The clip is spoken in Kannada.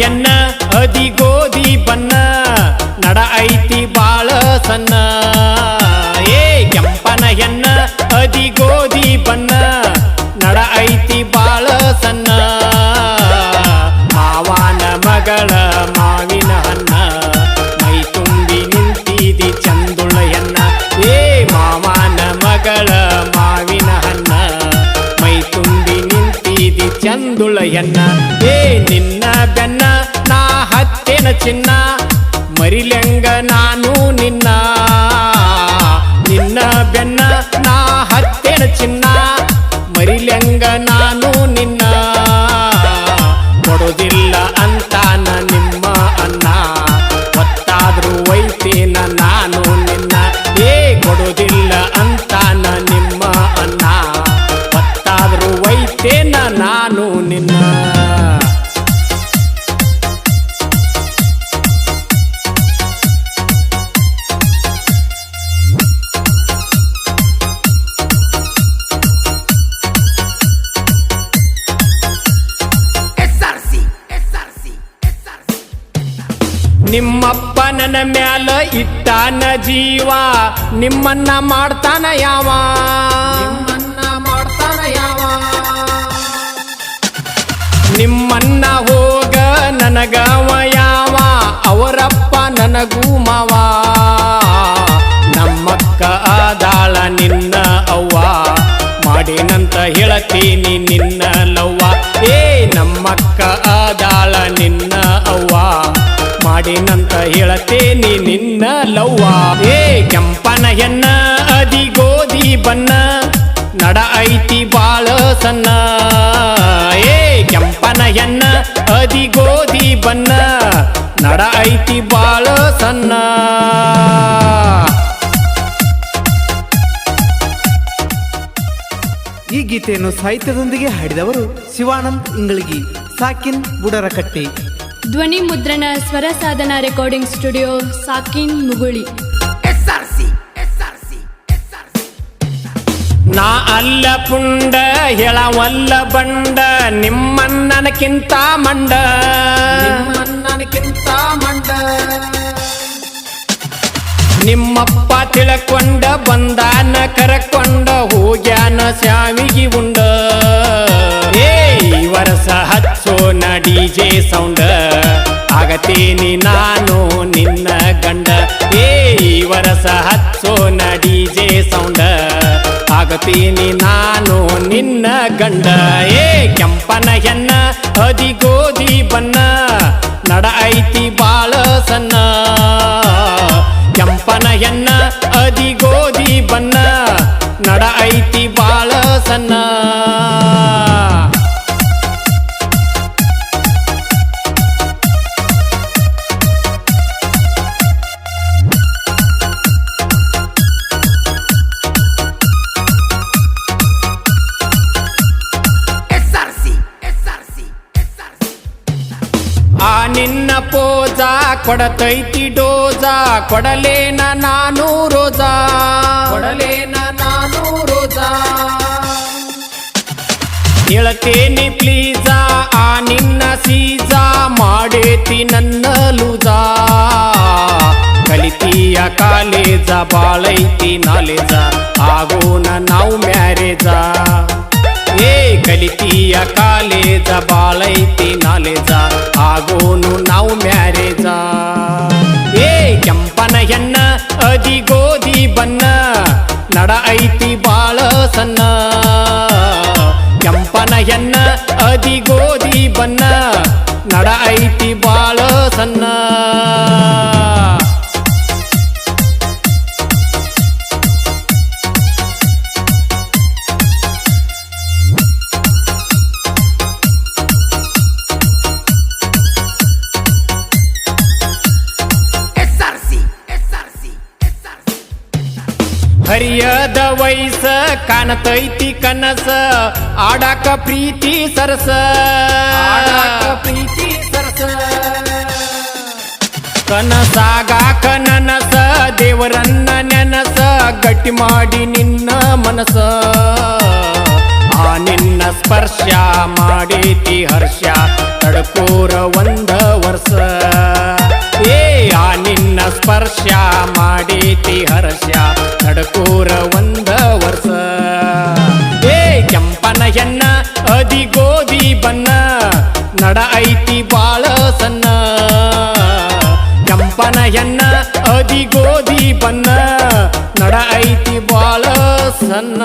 ಹೆನ್ನ ಅದಿ ಗೋಧಿ ಬನ್ನ ನಡ ಐತಿ ಬಾಳ ಸಣ್ಣ. ಏ, ಕೆಂಪನ ಹೆಣ್ಣ, ಅದಿ ಗೋಧಿ ಬನ್ನ ನಡ ಐತಿ ಬಾಳ ಸಣ್ಣ. ಮಾವನ ಮಗಳ ಮಾವಿನ ಹಣ್ಣ, ಮೈ ತುಂಬಿ ನಿಂತಿದಿ ಚಂದುಳ ಹೆಣ್ಣ. ಏ, ಮಾವನ ಮಗಳ ಮಾವಿನ ಹಣ್ಣ, ಮೈ ತುಂಬಿ ನಿಂತಿದಿ ಚಂದುಳ ಹೆನ್ನ ಚಿನ್ನ ಮರಿಲೆಂಗ ನಿಮ್ಮಪ್ಪ ನನ್ನ ಮ್ಯಾಲ ಇಟ್ಟಾನ ಜೀವ ನಿಮ್ಮನ್ನ ಮಾಡ್ತಾನ ಯಾವ? ನಿಮ್ಮನ್ನ ಮಾಡ್ತಾನ ಯಾವ? ನಿಮ್ಮನ್ನ ಹೋಗ ನನಗವ ಯಾವ? ಅವರಪ್ಪ ನನಗೂ ಮಾವ. ನಮ್ಮಕ್ಕ ಆದಾಳ ನಿನ್ನ ಅವ್ವ ಮಾಡಿನಂತ ಹೇಳತೀನಿ ನಿನ್ನ ಮಾಡೇನಂತ ಹೇಳತೇನಿ ನಿನ್ನ ಲವ್ವ. ಏ ಕೆಂಪನ ಹೆನ್ನ ಅದಿ ಗೋಧಿ ಬನ್ನ ನಡ ಐತಿ ಬಾಳ ಸಣ್ಣ. ಏ ಕೆಂಪನ ಹೆನ್ನ ಅದಿ ಗೋಧಿ ಬನ್ನ ನಡ ಐತಿ ಬಾಳ ಸಣ್ಣ. ಈ ಗೀತೆಯನ್ನು ಸಾಹಿತ್ಯದೊಂದಿಗೆ ಹಾಡಿದವರು ಶಿವಾನಂದ್ ಇಂಗಳಗಿ, ಸಾಕಿನ್ ಬುಡರಕಟ್ಟಿ. ಧ್ವನಿ ಮುದ್ರಣ ಸ್ವರ ಸಾಧನ ರೆಕಾರ್ಡಿಂಗ್ ಸ್ಟುಡಿಯೋ ಸಾಕಿನ್ ಮುಗುಳಿ. ನಾ ಅಲ್ಲ ಪುಂಡ ಹೇಳವಲ್ಲ ಬಂಡ ನಿಮ್ಮನ್ನನಕ್ಕಿಂತ ಮಂಡ. ನಿಮ್ಮನ್ನನಕ್ಕಿಂತ ಮಂಡ. ನಿಮ್ಮಪ್ಪ ತಿಳಕೊಂಡ ಬಂದಾನ ಕರಕೊಂಡ ಹೋಗ್ಯಾನ ಸ್ವಾಮಿಗಿ ಉಂಡ. ಹಚ್ಚೋನ ಸೌಂಡ್. ಆಗತೀನಿ ನಾನು ನಿನ್ನ ಗಂಡ. ಏ, ಈ ವರ್ಷ ಹಚ್ಚೋನ ಡಿಜೆ ಸೌಂಡ. ಆಗತೀನಿ ನಾನು ನಿನ್ನ ಗಂಡ. ಏ, ಕೆಂಪನ ಹೆನ್ನ ಅದಿ ಗೋಧಿ ಬನ್ನ ನಡ ಐತಿ ಬಾಳ ಸಣ್ಣ. ಕೆಂಪನ ಹೆನ್ನ ಅದಿ ಗೋಧಿ ಬನ್ನ ನಡ ಐತಿ ಬಾಳ ಸಣ್ಣ. ಆ ನಿನ್ನ ಪೋಜ ಕೊಡತೈತಿ ಡೋಜ, ಕೊಡಲೇನ ನಾನು ರೋಜ. ಕೊಡಲೇನ ನಾನು ರೋಜ. ಹೇಳ್ತೇನೆ ಪ್ಲೀಜ ಆ ನಿನ್ನ ಸೀಜ ಮಾಡೇತಿ ನನ್ನ ಲೂಜ. ಕಲಿತೀಯ ಕಾಲೇಜ ಬಾಳೈತಿ ನಾಲೇಜ, ಆಗೋನ ನಾವು ಮ್ಯಾರೇಜ. ಕಲಿತೀಯ ಕಾಲೇಜ ಬಾಳೈತಿ ನಾಲೇಜ. ಆಗೋನು ನಾವು ಮ್ಯಾರೇಜ. ಏ ಕೆಂಪನ ಹೆಣ್ಣ ಅದಿ ಗೋಧಿ ಬನ್ನ ನಡ ಐತಿ ಬಾಳ ಸಣ್ಣ. ಕೆಂಪನ ಹೆಣ್ಣ ಅದಿ ಗೋಧಿ ಬನ್ನ ನಡ ಐತಿ ಬಾಳ ಸಣ್ಣ. ಹರಿಯದ ವಯಸ್ಸ ಕಾಣತೈತಿ ಕನಸ ಆಡಾಕ ಪ್ರೀತಿ ಸರಸ. ಪ್ರೀತಿ ಸರಸ. ಕನಸಾಗಾಕ ನನಸ ದೇವರನ್ನ ನೆನಸ ಗಟ್ಟಿ ಮಾಡಿ ನಿನ್ನ ಮನಸ. ಆ ನಿನ್ನ ಸ್ಪರ್ಶ ಮಾಡೇತಿ ಹರ್ಷ ತಡಕೋರ ಒಂದ ಅದಿ ಗೋಧಿ ಬನ್ನ ನಡ ಐತಿ ಬಾಳ ಸಣ್ಣ ಕೆಂಪನ ಹೆಣ್ಣ ಅದಿ ಗೋಧಿ ಬನ್ನ ನಡ ಐತಿ ಬಾಳ ಸಣ್ಣ